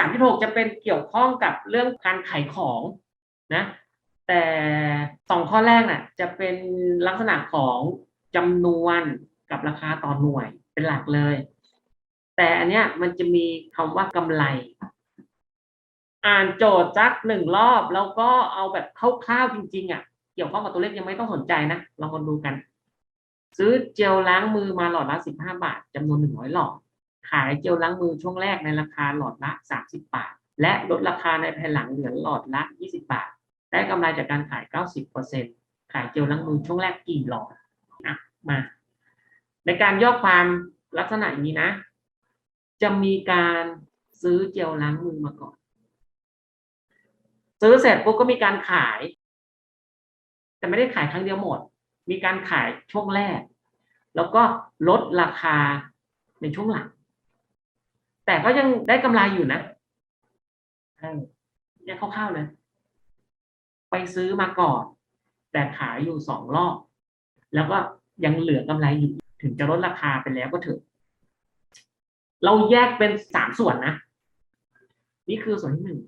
ามที่หกจะเป็นเกี่ยวข้องกับเรื่องการขายของนะแต่สองข้อแรกน่ะจะเป็นลักษณะของจำนวนกับราคาต่อหน่วยเป็นหลักเลย แต่อันเนี้ยมันจะมีคำว่ากำไร อ่านโจทย์สักหนึ่งรอบแล้วก็เอาแบบคร่าวๆจริงๆอะเกี่ยวข้องกับตัวเลขยังไม่ต้องสนใจนะลองมาดูกัน ซื้อเจลล้างมือมาหลอดละสิบห้าบาทจำนวนหนึ่งร้อยหลอด ขายเจลล้างมือช่วงแรกในราคาหลอดละสามสิบาท และลดราคาในภายหลังเหลือหลอดละยี่สิบาท ได้กำไรจากการขายเก้าสิบเปอร์เซ็นขายเจลล้างมือช่วงแรกกี่หลอดอะมา ในการย่อความลักษณะอย่างนี้นะ จะมีการซื้อเจลล้างมือมาก่อน ซื้อเสร็จปุ๊บก็มีการขาย แต่ไม่ได้ขายครั้งเดียวหมด มีการขายช่วงแรก แล้วก็ลดราคาในช่วงหลัง แต่ก็ยังได้กำไรอยู่นะเออเนี่ยคร่าวๆเลยไปซื้อมาก่อน แต่ขายอยู่สองรอบ แล้วก็ยังเหลือกำไรอยู่ ถึงจะลดราคาไปแล้วก็เถอะ เราแยกเป็นสามส่วนนะ นี่คือส่วนที่หนึ่ง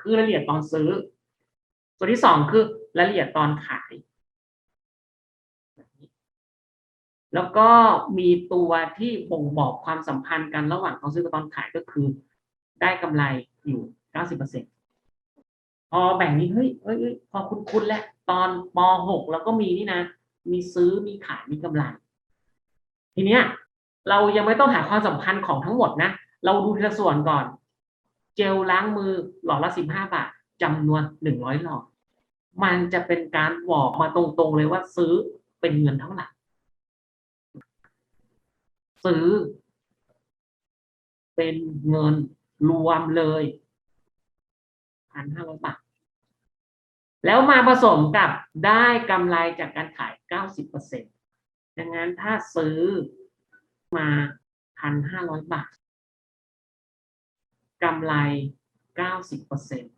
คือรายละเอียดตอนซื้อ ส่วนที่สองคือรายละเอียดตอนขาย แล้วก็มีตัวที่บ่งบอกความสัมพันธ์กันระหว่างตอนซื้อกับตอนขายก็คือ ได้กำไรอยู่เก้าสิบเปอร์เซ็นพอแบ่งนี้เฮ้ยเฮ้ยเฮ้ยพอคุ้นๆแล้วตอนปหกแล้วก็มีนี่นะ มีซื้อมีขายมีกำไรทีเนี้ย เรายังไม่ต้องหาความสัมพันธ์ของทั้งหมดนะ เราดูทีละส่วนก่อน เจลล้างมือหลอดละสิบห้าบาทจำนวนหนึ่งร้อยหลอดมันจะเป็นการบอกมาตรงๆเลยว่าซื้อเป็นเงินเท่าไหร่ ซื้อ เป็นเงินรวมเลยพันห้าร้อยบาท แล้วมาผสมกับได้กำไรจากการขายเก้าสิบเปอร์เซ็นต์ดังนั้นถ้าซื้อมาพันห้าร้อยบาทกำไรเก้าสิบเปอร์เซ็นต์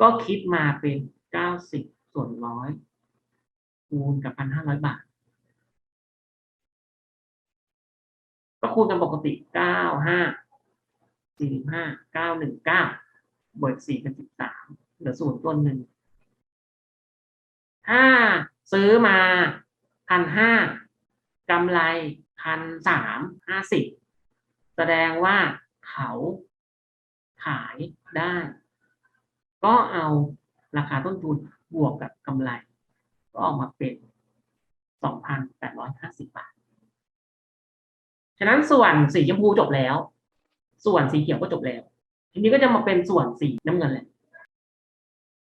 ก็คิดมาเป็นเก้าสิบส่วนร้อยคูณกับพันห้าร้อยบาท ก็คูณกันปกติเก้าห้าสี่ห้าเก้าหนึ่งเก้าบวกสี่เป็นสิบสามเหลือศูนย์ต้นหนึ่งถ้าซื้อมาพันห้ากำไรพันสามห้าสิบแสดงว่าเขาขายได้ ก็เอาราคาต้นทุนบวกกับกำไร ก็ออกมาเป็นสองพันแปดร้อยห้าสิบบาท ฉะนั้นส่วนสีชมพูจบแล้ว ส่วนสีเขียวก็จบแล้ว ทีนี้ก็จะมาเป็นส่วนสีน้ำเงินแหละ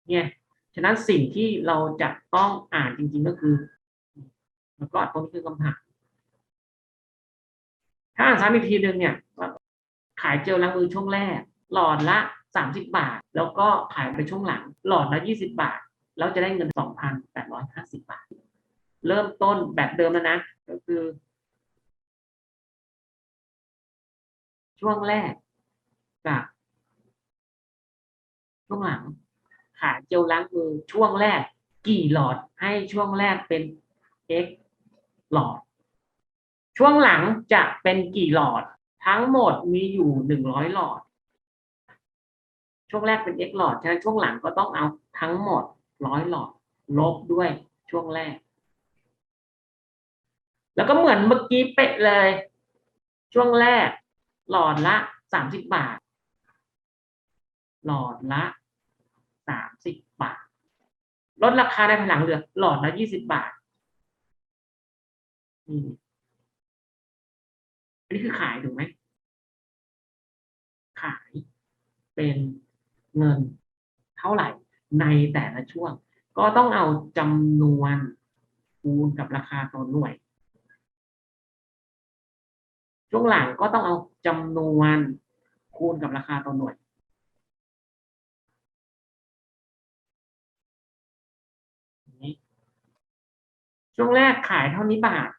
เนี่ยฉะนั้นสิ่งที่เราจะต้องอ่านจริง ๆก็คือ แล้วก็ตรงนี้คือคำถามถ้าอ่านซ้ำอีกทีหนึ่งเนี่ยขายเจลล้างมือช่วงแรก หลอดละสามสิบบาท แล้วก็ขายไปช่วงหลัง หลอดละยี่สิบาท แล้วจะได้เงินสองพันแปดร้อยห้าสิบาท เริ่มต้นแบบเดิมแล้วนะ ก็คือ ช่วงแรกกับช่วงหลังขาเจลล้างมือช่วงแรกกี่หลอดให้ช่วงแรกเป็น x หลอด ช่วงหลังจะเป็นกี่หลอด ทั้งหมดมีอยู่หนึ่งร้อยหลอด ช่วงแรกเป็น x หลอด ฉะนั้นช่วงหลังก็ต้องเอาทั้งหมดร้อยหลอด ลบด้วยช่วงแรก แล้วก็เหมือนเมื่อกี้เป๊ะเลย ช่วงแรก หลอดละสามสิบบาท หลอดละสามสิบบาท ลดราคาในภายหลังเหลือ หลอดละยี่สิบบาทนี่อันนี้คือขายถูกไหม ขายเป็นเงินเท่าไหร่ในแต่ละช่วง ก็ต้องเอาจำนวนคูณกับราคาต่อหน่วย ช่วงหลังก็ต้องเอาจำนวนคูณกับราคาต่อหน่วย ช่วงแรกขายเท่านี้บาท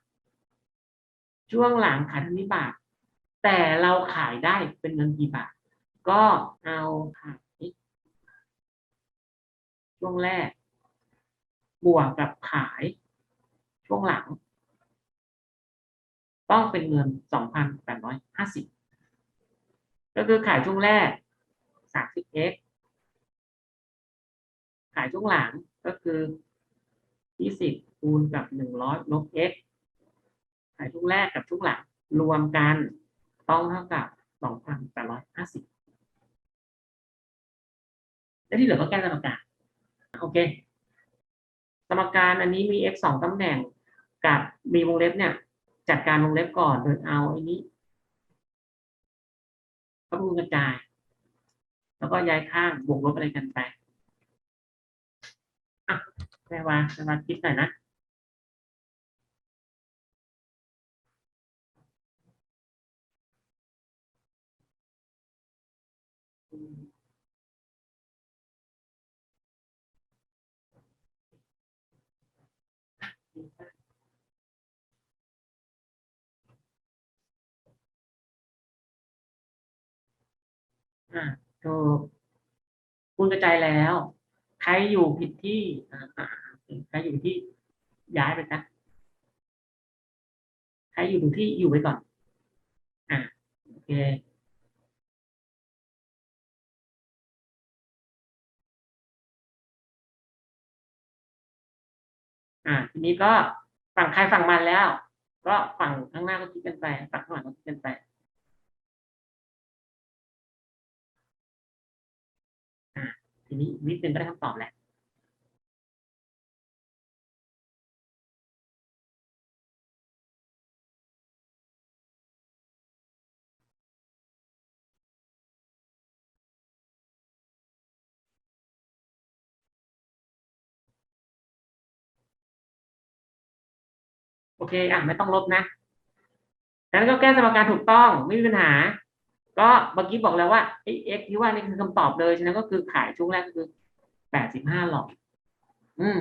ช่วงหลังขายเท่านี้บาท แต่เราขายได้เป็นเงินกี่บาท ก็เอาขายช่วงแรก บวกกับขาย ช่วงหลัง ต้องเป็นเงินสองพันแปดร้อยห้าสิบก็คือขายช่วงแรกสามสิบ x ขายช่วงหลังก็คือยี่สิบคูณกับหนึ่งร้อยลบ x ขายช่วงแรกกับช่วงหลัง รวมกันต้องเท่ากับสองพันแปดร้อยห้าสิบและที่เหลือก็แก้สมการโอเค สมการอันนี้มี x สองตำแหน่งกับมีวงเล็บเนี่ย จัดการวงเล็บก่อนโดยเอาไอ้นี้ก็คูณกระจาย แล้วก็ย้ายข้างบวกลบอะไรกันไปอะแม่ว่าแม่ว่าคิดหน่อยนะ อ่าถูกคูณกระจายแล้ว ใครอยู่ผิดที่อ่าใครอยู่ที่ย้ายไปนะใครอยู่ที่อยู่ไปก่อน อ่าโอเคอ่าทีนี้ก็ฝั่งใครฝั่งมันแล้ว ก็ฝั่งข้างหน้าก็คิดกันไปฝั่งข้างหลังก็คิดกันไป ทีนี้อีกนิดนึงก็ได้คำตอบแหละโอเค อะ ไม่ต้องลบนะ นั้นก็แก้สมการถูกต้อง ไม่มีปัญหา ก็เมื่อกี้บอกแล้วว่าไอ้ x ที่ว่านี่คือคำตอบเลยฉะนั้นก็คือขายช่วงแรกก็คือแปดสิบห้าหลอกอืม